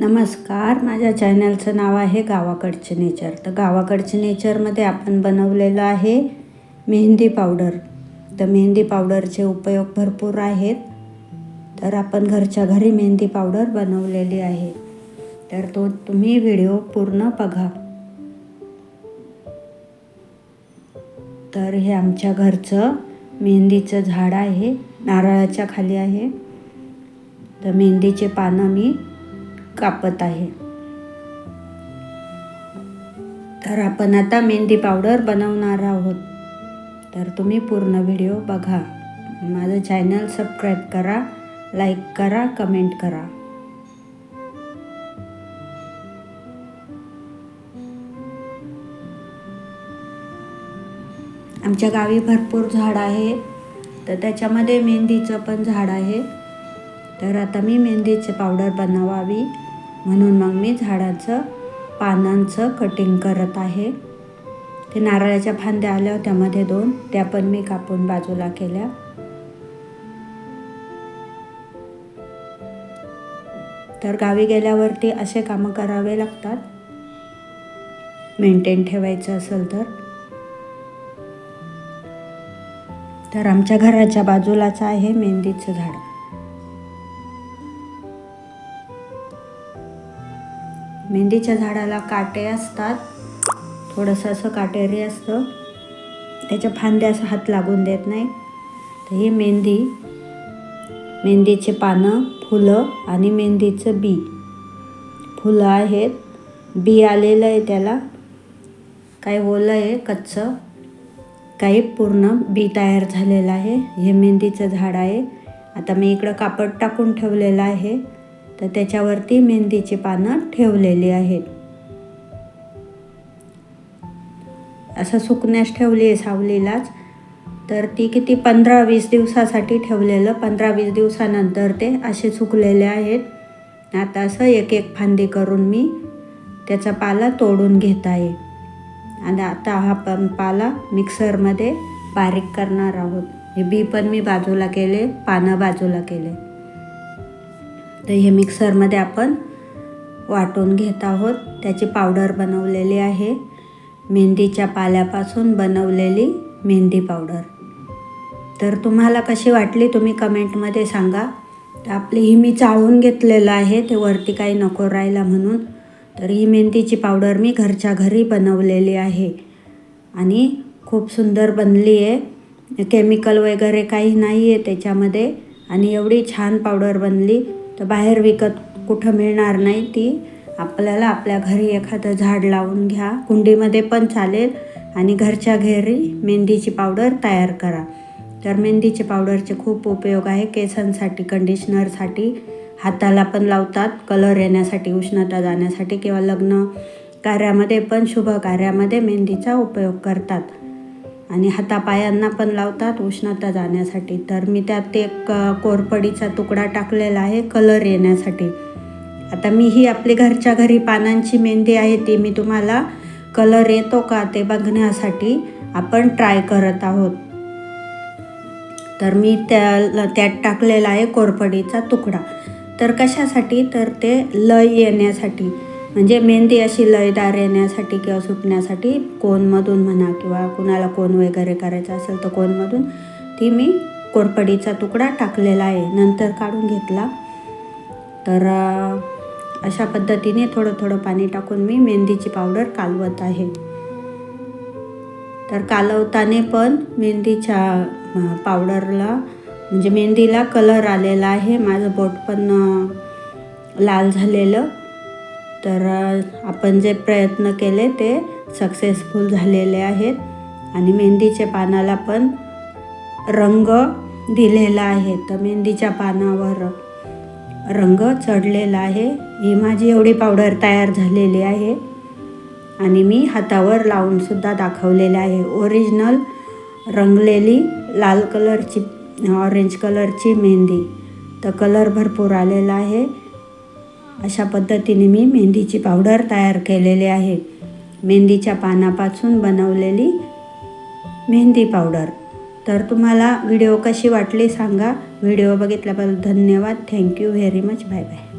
नमस्कार माझ्या चॅनलचं नाव आहे गावाकडचे नेचर. तर गावाकडचे नेचरमध्ये आपण बनवलेलं आहे मेहंदी पावडर. तर मेहंदी पावडरचे उपयोग भरपूर आहेत. तर आपण घरच्या घरी मेहंदी पावडर बनवलेली आहे. तर तो तुम्ही व्हिडिओ पूर्ण बघा. तर हे आमच्या घरचं मेहंदीचं झाड आहे. नारळाच्या खाली आहे. तर मेहंदीचे पानं मी कापत आहे. तर आपण आता मेहंदी पावडर बनवणार आहोत. तर तुम्ही पूर्ण व्हिडिओ बघा. माझं चॅनल सबस्क्राईब करा लाईक करा कमेंट करा. आमच्या गावी भरपूर झाड आहे. तर त्याच्यामध्ये मेहंदीचं पण झाड आहे. तर आता मी मेहंदीचे पावडर बनवावी. म्हणून मग मी झाडाचं पानांचं कटिंग करत आहे. ते नारळाच्या फांद्या आल्या होत्या मध्ये दोन त्या पण मी कापून बाजूला केल्या. तर गावी गेल्यावरती असे कामं करावे लागतात. मेंटेन ठेवायचं असेल तर. तर आमच्या घराच्या बाजूलाच आहे मेहंदीचं झाड. मेहंदीच्या झाडाला काटे असतात. थोडंसं असं काटेरी असतं. त्याच्या फांद्या असं हात लागून देत नाही. तर ही मेहंदी मेहंदीचे पानं फुलं आणि मेहंदीचं बी. फुलं आहेत. बी आलेलं आहे त्याला. काही ओलं आहे कच्चं. काही पूर्ण बी तयार झालेलं आहे. हे मेहंदीचं झाड आहे. आता मी इकडं कापड टाकून ठेवलेलं आहे. तर त्याच्यावरती मेहंदीची पानं ठेवलेली आहेत. असं सुकण्यास ठेवली आहे सावलीलाच. तर ती किती पंधरा वीस दिवसासाठी ठेवलेलं पंधरा वीस दिवसानंतर ते असे सुकलेले आहेत. आता असं एक एक फांदी करून मी त्याचा पाला तोडून घेत आहे. आणि आता हा पण पाला मिक्सरमध्ये बारीक करणार आहोत. हे बी पण मी बाजूला केले पानं बाजूला केले. तर हे मिक्सरमध्ये आपण वाटून घेत आहोत. त्याची पावडर बनवलेली आहे. मेहंदीच्या पाल्यापासून बनवलेली मेहंदी पावडर. तर तुम्हाला कशी वाटली तुम्ही कमेंटमध्ये सांगा. तर आपली ही मी चाळून घेतलेलं आहे. ते वरती काही नको राहिला म्हणून. तर ही मेहंदीची पावडर मी घरच्या घरी बनवलेली आहे. आणि खूप सुंदर बनली आहे. केमिकल वगैरे काही नाही आहे त्याच्यामध्ये. आणि एवढी छान पावडर बनली. तर बाहेर विकत कुठं मिळणार नाही ती आपल्याला आपल्या घरी एखादं झाड लावून घ्या. कुंडीमध्ये पण चालेल आणि घरच्या घरी मेहंदीची पावडर तयार करा. तर मेहंदीची पावडरचे खूप उपयोग आहे. केसांसाठी कंडिशनरसाठी हाताला पण लावतात. कलर येण्यासाठी उष्णता जाण्यासाठी किंवा लग्न कार्यामध्ये पण शुभ कार्यामध्ये मेहंदीचा उपयोग करतात. आणि हातापायांना पण लावतात उष्णता जाण्यासाठी. तर मी त्यात एक कोरपडीचा तुकडा टाकलेला आहे कलर येण्यासाठी. आता मी ही आपली घरच्या घरी पानांची मेहंदी आहे ती मी तुम्हाला कलर येतो का ते बघण्यासाठी आपण ट्राय करत आहोत. तर मी त्या त्यात टाकलेला आहे कोरपडीचा तुकडा. तर कशासाठी? तर ते लय येण्यासाठी. म्हणजे मेहंदी अशी लयदार येण्यासाठी किंवा सुटण्यासाठी कोनमधून म्हणा किंवा कुणाला कोण वगैरे करायचं असेल तर कोनमधून ती मी कोरपडीचा तुकडा टाकलेला आहे. नंतर काढून घेतला. तर अशा पद्धतीने थोडं थोडं पाणी टाकून मी मेहंदीची पावडर कालवत आहे. तर कालवताने पण मेहंदीच्या पावडरला म्हणजे मेहंदीला कलर आलेला आहे. माझं बोट पण लाल झालेलं. तर आपण जे प्रयत्न केले ते सक्सेसफुल झालेले आहेत. आणि मेहंदीच्या पानाला पण रंग दिलेला आहे. तर मेहंदीच्या पानावर रंग चढलेला आहे. ही माझी एवढी पावडर तयार झालेली आहे. आणि मी हातावर लावूनसुद्धा दाखवलेले आहे. ओरिजिनल रंगलेली लाल कलरची ऑरेंज कलरची मेहंदी. तर कलर भरपूर आलेला आहे. अशा पद्धतीने मी मेहंदीची पावडर तयार केलेली आहे. मेहंदीच्या पानापासून बनवलेली मेहंदी पावडर. तर तुम्हाला व्हिडिओ कशी वाटली सांगा. व्हिडिओ बघितल्याबद्दल धन्यवाद. Thank you very much bye bye